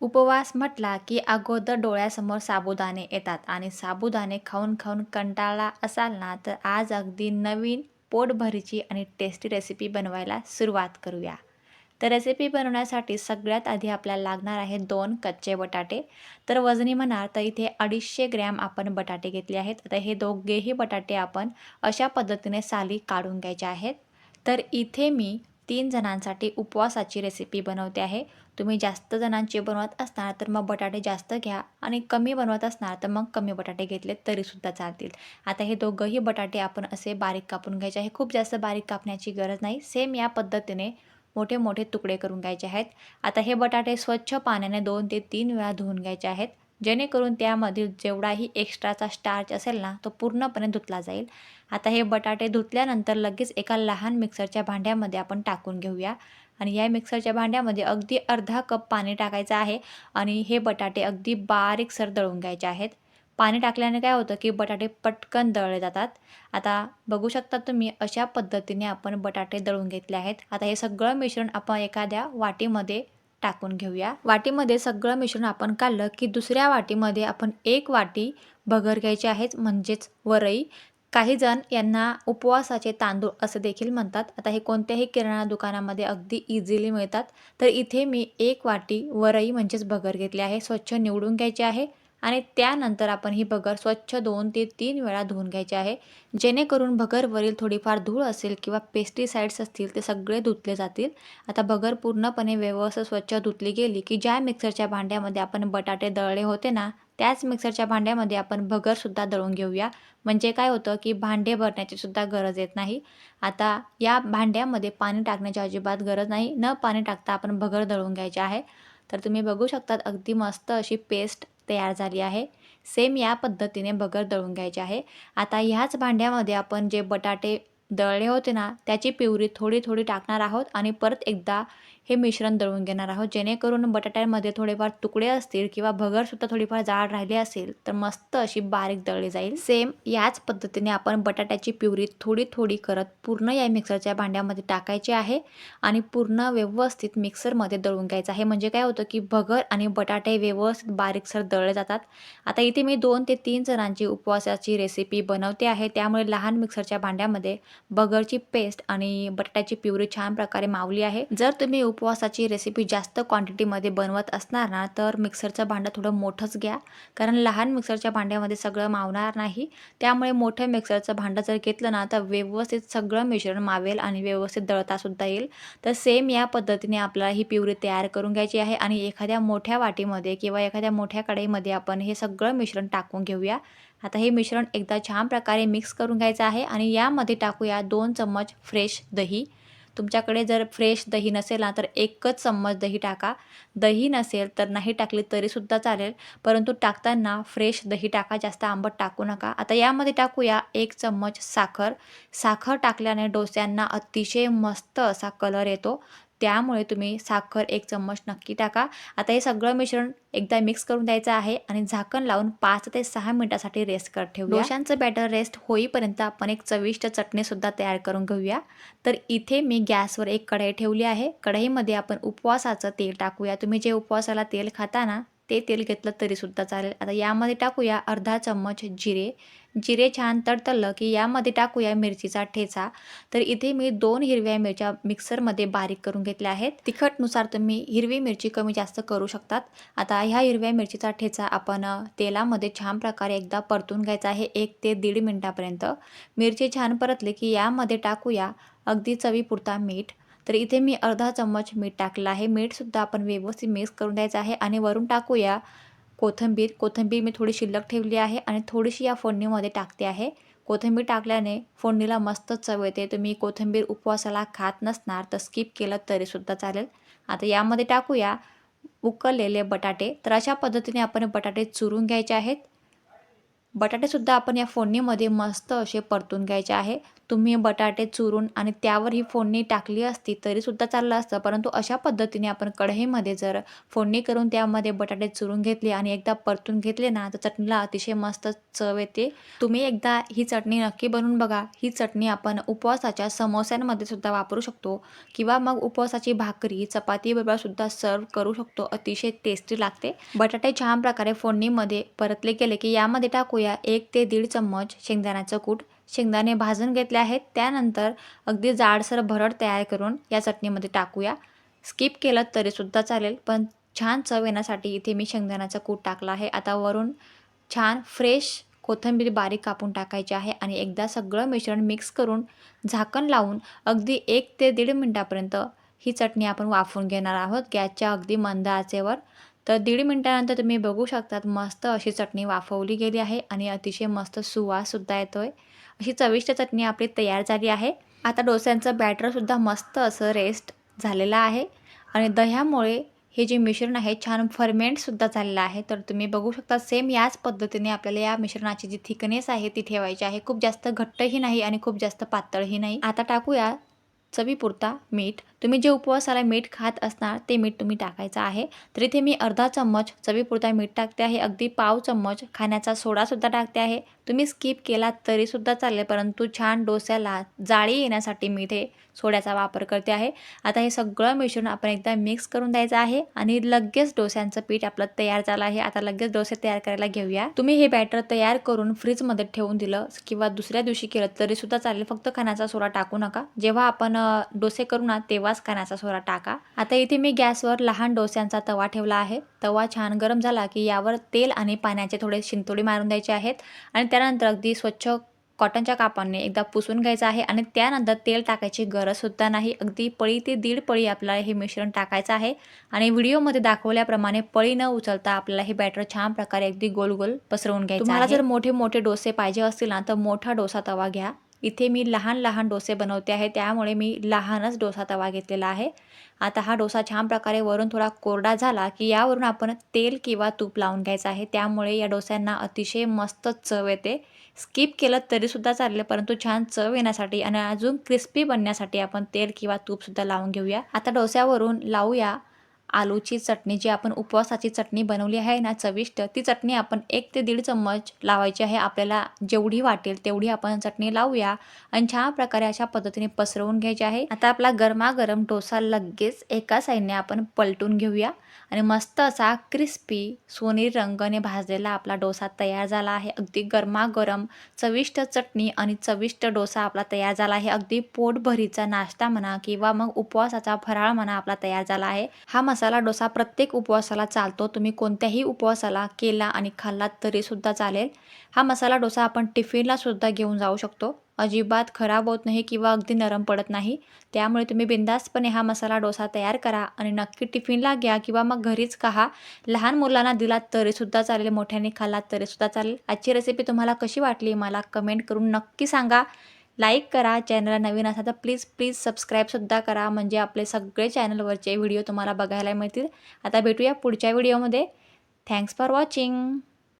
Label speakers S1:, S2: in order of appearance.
S1: उपवास म्हटला की अगोदर डोळ्यासमोर साबुदाणे येतात आणि साबुदाणे खाऊन खाऊन कंटाळला असाल ना तर आज अगदी नवीन पोटभरीची आणि टेस्टी रेसिपी बनवायला सुरुवात करूया. तर रेसिपी बनवण्यासाठी सगळ्यात आधी आपल्याला लागणार आहे दोन कच्चे बटाटे. तर वजनी म्हणाल तर इथे अडीचशे ग्रॅम आपण बटाटे घेतले आहेत. तर हे दोघेही बटाटे आपण अशा पद्धतीने साली काढून घ्यायचे आहेत. तर इथे मी तीन जणांसाठी उपवासाची रेसिपी बनवते आहे. तुम्ही जास्त जणांचे बनवत असणार तर मग बटाटे जास्त घ्या आणि कमी बनवत असणार तर मग कमी बटाटे घेतले तरीसुद्धा चालतील. आता हे दोघंही बटाटे आपण असे बारीक कापून घ्यायचे आहे. खूप जास्त बारीक कापण्याची गरज नाही. सेम या पद्धतीने मोठे मोठे तुकडे करून घ्यायचे आहेत. आता हे बटाटे स्वच्छ पाण्याने दोन ते तीन वेळा धुवून घ्यायचे आहेत. जेणेकरून त्यामधील जेवढाही एक्स्ट्राचा स्टार्च असेल ना तो पूर्णपणे धुतला जाईल. आता हे बटाटे धुतल्यानंतर लगेच एका लहान मिक्सरच्या भांड्यामध्ये आपण टाकून घेऊया. आणि या मिक्सरच्या भांड्यामध्ये अगदी अर्धा कप पाणी टाकायचं आहे आणि हे बटाटे अगदी बारीकसर दळून घ्यायचे आहेत. पाणी टाकल्याने काय होतं की बटाटे पटकन दळले जातात. आता बघू शकता तुम्ही अशा पद्धतीने आपण बटाटे दळून घेतले आहेत. आता हे सगळं मिश्रण आपण एखाद्या वाटीमध्ये टाकून घेऊया. वाटीमध्ये सगळं मिश्रण आपण काढलं की दुसऱ्या वाटीमध्ये आपण एक वाटी भगर घ्यायची आहेच म्हणजेच वरई. काही जण यांना उपवासाचे तांदूळ असं देखील म्हणतात. आता हे कोणत्याही किराणा दुकानामध्ये अगदी इझिली मिळतात. तर इथे मी एक वाटी वरई म्हणजेच भगर घेतली आहे. स्वच्छ निवडून घ्यायची आहे आणि त्यानंतर आपण ही भगर स्वच्छ दोन ते तीन वेळा धुवून घ्यायचे आहे. जेणेकरून भगरवरील थोडीफार धूळ असेल किंवा पेस्टिसाईड्स असतील ते सगळे धुतले जातील. आता भगर पूर्णपणे व्यवस्थित स्वच्छ धुतली गेली की ज्या मिक्सरच्या भांड्यामध्ये आपण बटाटे दळले होते ना त्याच मिक्सरच्या भांड्यामध्ये आपण भगरसुद्धा दळून घेऊया. म्हणजे काय होतं की भांडे भरण्याची सुद्धा गरज येत नाही. आता या भांड्यामध्ये पाणी टाकण्याची अजिबात गरज नाही. न पाणी टाकता आपण भगर दळून घ्यायचे आहे. तर तुम्ही बघू शकतात अगदी मस्त अशी पेस्ट तयार झाली आहे. सेम या पद्धतीने भगर दळून घ्यायचे आहे. आता ह्याच भांड्यामध्ये आपण जे बटाटे दळले होते ना त्याची पिवरी थोडी थोडी टाकणार आहोत आणि परत एकदा हे मिश्रण दळून घेणार आहोत. जेणेकरून बटाट्यांमध्ये थोडेफार तुकडे असतील किंवा भगरसुद्धा थोडीफार जाड राहिली असेल तर मस्त अशी बारीक दळली जाईल. सेम याच पद्धतीने आपण बटाट्याची पिवरी थोडी थोडी करत पूर्ण या मिक्सरच्या भांड्यामध्ये टाकायची आहे आणि पूर्ण व्यवस्थित मिक्सरमध्ये दळून घ्यायचं आहे. म्हणजे काय होतं की भगर आणि बटाटे व्यवस्थित बारीकसर दळले जातात. आता इथे मी दोन ते तीन जणांची उपवासाची रेसिपी बनवते आहे. त्यामुळे लहान मिक्सरच्या भांड्यामध्ये बगरची पेस्ट आणि बटाट्याची प्युरी छान प्रकारे मावली आहे. जर तुम्ही उपवासाची रेसिपी जास्त क्वांटिटीमध्ये बनवत असणार ना तर मिक्सरचं भांडं थोडं मोठंच घ्या. कारण लहान मिक्सरच्या भांड्यामध्ये सगळं मावणार नाही. त्यामुळे मोठं मिक्सरचं भांडं जर घेतलं ना तर व्यवस्थित सगळं मिश्रण मावेल आणि व्यवस्थित दळतासुद्धा येईल. तर सेम या पद्धतीने आपल्याला ही पिवरी तयार करून घ्यायची आहे आणि एखाद्या मोठ्या वाटीमध्ये किंवा एखाद्या मोठ्या कढईमध्ये आपण हे सगळं मिश्रण टाकून घेऊया. आता हे मिश्रण एकदा छान प्रकारे मिक्स करून घ्यायचं आहे आणि यामध्ये टाकूया दोन चम्मच फ्रेश दही. तुमच्याकडे जर फ्रेश दही नसेल ना तर एकच चम्मच दही टाका. दही नसेल तर नाही टाकली तरीसुद्धा चालेल परंतु टाकताना फ्रेश दही टाका जास्त आंबट टाकू नका. आता यामध्ये टाकूया एक चम्मच साखर. साखर टाकल्याने डोस्यांना अतिशय मस्त असा कलर येतो. त्यामुळे तुम्ही साखर एक चम्मच नक्की टाका. आता हे सगळं मिश्रण एकदा मिक्स करून द्यायचं आहे आणि झाकण लावून पाच ते सहा मिनिटासाठी रेस्ट कर ठेवूया. डोशांचं बॅटर रेस्ट होईपर्यंत आपण एक चविष्ट चटणीसुद्धा तयार करून घेऊया. तर इथे मी गॅसवर एक कढई ठेवली आहे. कढईमध्ये आपण उपवासाचं तेल टाकूया. तुम्ही जे उपवासाला तेल खाता ना ते तेल घेतलं तरीसुद्धा चालेल. आता यामध्ये टाकूया अर्धा चम्मच जिरे. जिरे छान तडतडलं की यामध्ये टाकूया मिरचीचा ठेचा. तर इथे मी दोन हिरव्या मिरच्या मिक्सरमध्ये बारीक करून घेतल्या आहेत. तिखटनुसार तुम्ही हिरवी मिरची कमी जास्त करू शकतात. आता ह्या हिरव्या मिरचीचा ठेचा आपण तेलामध्ये छान प्रकारे एकदा परतून घ्यायचा आहे एक ते दीड मिनटापर्यंत. मिरची छान परतली की यामध्ये टाकूया अगदी चवीपुरता मीठ. तर इथे मी अर्धा चम्मच मीठ टाकलं आहे. मीठसुद्धा आपण व्यवस्थित मिक्स करून द्यायचं आहे आणि वरून टाकूया कोथिंबीर. कोथिंबीर मी थोडी शिल्लक ठेवली आहे आणि थोडीशी या फोडणीमध्ये टाकते आहे. कोथिंबीर टाकल्याने फोडणीला मस्त चव येते. तुम्ही कोथिंबीर उपवासाला खात नसणार तर स्किप केलं तरीसुद्धा चालेल. आता यामध्ये टाकूया उकळलेले बटाटे. तर अशा पद्धतीने आपण बटाटे चुरून घ्यायचे आहेत. बटाटेसुद्धा आपण या फोडणीमध्ये मस्त असे परतून घ्यायचे आहे. तुम्ही बटाटे चुरून आणि त्यावर ही फोडणी टाकली असती तरीसुद्धा चाललं असतं. परंतु अशा पद्धतीने आपण कढईमध्ये जर फोडणी करून त्यामध्ये बटाटे चुरून घेतले आणि एकदा परतून घेतले ना तर चटणीला अतिशय मस्त चव येते. तुम्ही एकदा ही चटणी नक्की बनवून बघा. ही चटणी आपण उपवासाच्या समोस्यांमध्ये सुद्धा वापरू शकतो किंवा मग उपवासाची भाकरी चपातीबरोबर सुद्धा सर्व करू शकतो. अतिशय टेस्टी लागते. बटाटे छान प्रकारे फोडणीमध्ये परतले गेले की यामध्ये टाकूया एक ते दीड चम्मच शेंगदाण्याचं कूट. शेंगदाणे भाजून घेतले आहेत. त्यानंतर अगदी जाडसर भरड तयार करून या चटणीमध्ये टाकूया. स्किप केलं तरीसुद्धा चालेल पण छान चव येण्यासाठी इथे मी शेंगदाण्याचा कूट टाकला आहे. आता वरून छान फ्रेश कोथिंबीर बारीक कापून टाकायची आहे आणि एकदा सगळं मिश्रण मिक्स करून झाकण लावून अगदी एक ते दीड मिनटापर्यंत ही चटणी आपण वाफून घेणार आहोत. गॅसच्या अगदी मंद आचेवर तर दीड मिनटानंतर तुम्ही बघू शकतात मस्त अशी चटणी वाफवली गेली आहे आणि अतिशय मस्त सुवाससुद्धा येतो आहे अशी चविष्ट चटणी आपली तयार झाली आहे. आता डोस्यांचं बॅटरसुद्धा मस्त असं रेस्ट झालेलं आहे आणि दह्यामुळे हे जे मिश्रण आहे छान फर्मेंटसुद्धा झालेलं आहे. तर तुम्ही बघू शकता सेम याच पद्धतीने आपल्याला या मिश्रणाची जी थिकनेस आहे ती ठेवायची आहे. खूप जास्त घट्टही नाही आणि खूप जास्त पातळही नाही. आता टाकूया चवीपुरता मीठ. तुम्ही जे उपवासाला मीठ खात असणार ते मीठ तुम्ही टाकायचं आहे. तर इथे मी अर्धा चम्मच चवीपुरता मीठ टाकते आहे. अगदी पाव चम्मच खाण्याचा सोडासुद्धा टाकते आहे. तुम्ही स्किप केला तरीसुद्धा चालेल परंतु छान डोस्याला जाळी येण्यासाठी मी इथे सोड्याचा वापर करते आहे. आता हे सगळं मिश्रण आपण एकदा मिक्स करून द्यायचं आहे आणि लगेच डोस्यांचं पीठ आपलं तयार झालं आहे. आता लगेच डोसे तयार करायला घेऊया. तुम्ही हे बॅटर तयार करून फ्रीजमध्ये ठेवून दिलं किंवा दुसऱ्या दिवशी केलं तरीसुद्धा चालेल. फक्त खाण्याचा सोडा टाकू नका. जेव्हा आपण डोसे करू ना तेव्हाच खाण्याचा सोडा टाका. आता इथे मी गॅसवर लहान डोस्यांचा तवा ठेवला आहे. तवा छान गरम झाला की यावर तेल आणि पाण्याचे थोडे शिंतोडी मारून द्यायचे आहेत आणि त्यानंतर अगदी स्वच्छ कॉटनच्या कापाने एकदा पुसून घ्यायचं आहे आणि त्यानंतर तेल टाकायची गरजसुद्धा नाही. अगदी पळी ते दीड पळी आपल्याला हे मिश्रण टाकायचं आहे आणि व्हिडिओमध्ये दाखवल्याप्रमाणे पळी न उचलता आपल्याला हे बॅटर छान प्रकारे अगदी गोल गोल पसरवून घ्यायचं तुम्हाला जर मोठे मोठे डोसे पाहिजे असतील ना तर मोठा डोसा तवा घ्या. इथे मी लहान लहान डोसे बनवते आहे त्यामुळे मी लहानच डोसा तवा घेतलेला आहे. आता हा डोसा छान प्रकारे वरून थोडा कोरडा झाला की यावरून आपण तेल किंवा तूप लावून घ्यायचं आहे. त्यामुळे या डोस्यांना अतिशय मस्त चव येते. स्किप केलं तरीसुद्धा चालेल परंतु छान चव येण्यासाठी आणि अजून क्रिस्पी बनण्यासाठी आपण तेल किंवा तूपसुद्धा लावून घेऊया. आता डोस्यावरून लावूया. आलूची चटणी जी आपण उपवासाची चटणी बनवली आहे ना चविष्ट ती चटणी आपण एक ते दीड चम्मच लावायची आहे. आपल्याला जेवढी वाटेल तेवढी आपण चटणी लावूया आणि छान प्रकारे अशा पद्धतीने पसरवून घ्यायची आहे. आता आपला गरमागरम डोसा लगेच एका साईडने आपण पलटून घेऊया आणि मस्त असा क्रिस्पी सोनेरी रंगाने भाजलेला आपला डोसा तयार झाला आहे. अगदी गरमागरम चविष्ट चटणी आणि चविष्ट डोसा आपला तयार झाला आहे. अगदी पोटभरीचा नाश्ता म्हणा किंवा मग उपवासाचा फराळ म्हणा आपला तयार झाला आहे. हा मसाला डोसा प्रत्येक उपवासाला चालतो. तुम्ही कोणत्याही उपवासाला केला आणि खाल्लात तरीसुद्धा चालेल. हा मसाला डोसा आपण टिफिनला सुद्धा घेऊन जाऊ शकतो. अजिबात खराब होत नाही किंवा अगदी नरम पडत नाही. त्यामुळे तुम्ही बिंदास्तपणे हा मसाला डोसा तयार करा आणि नक्की टिफिनला घ्या किंवा मग घरीच खा. लहान मुलांना दिलात तरीसुद्धा चालेल मोठ्याने खाल्लात तरीसुद्धा चालेल. आजची रेसिपी तुम्हाला कशी वाटली? मला कमेंट करून नक्की सांगा. लाईक करा चॅनलला नवीन असा तर प्लीज प्लीज सबस्क्राईबसुद्धा करा. म्हणजे आपले सगळे चॅनलवरचे व्हिडिओ तुम्हाला बघायला मिळतील. आता भेटूया पुढच्या व्हिडिओमध्ये. Thanks for watching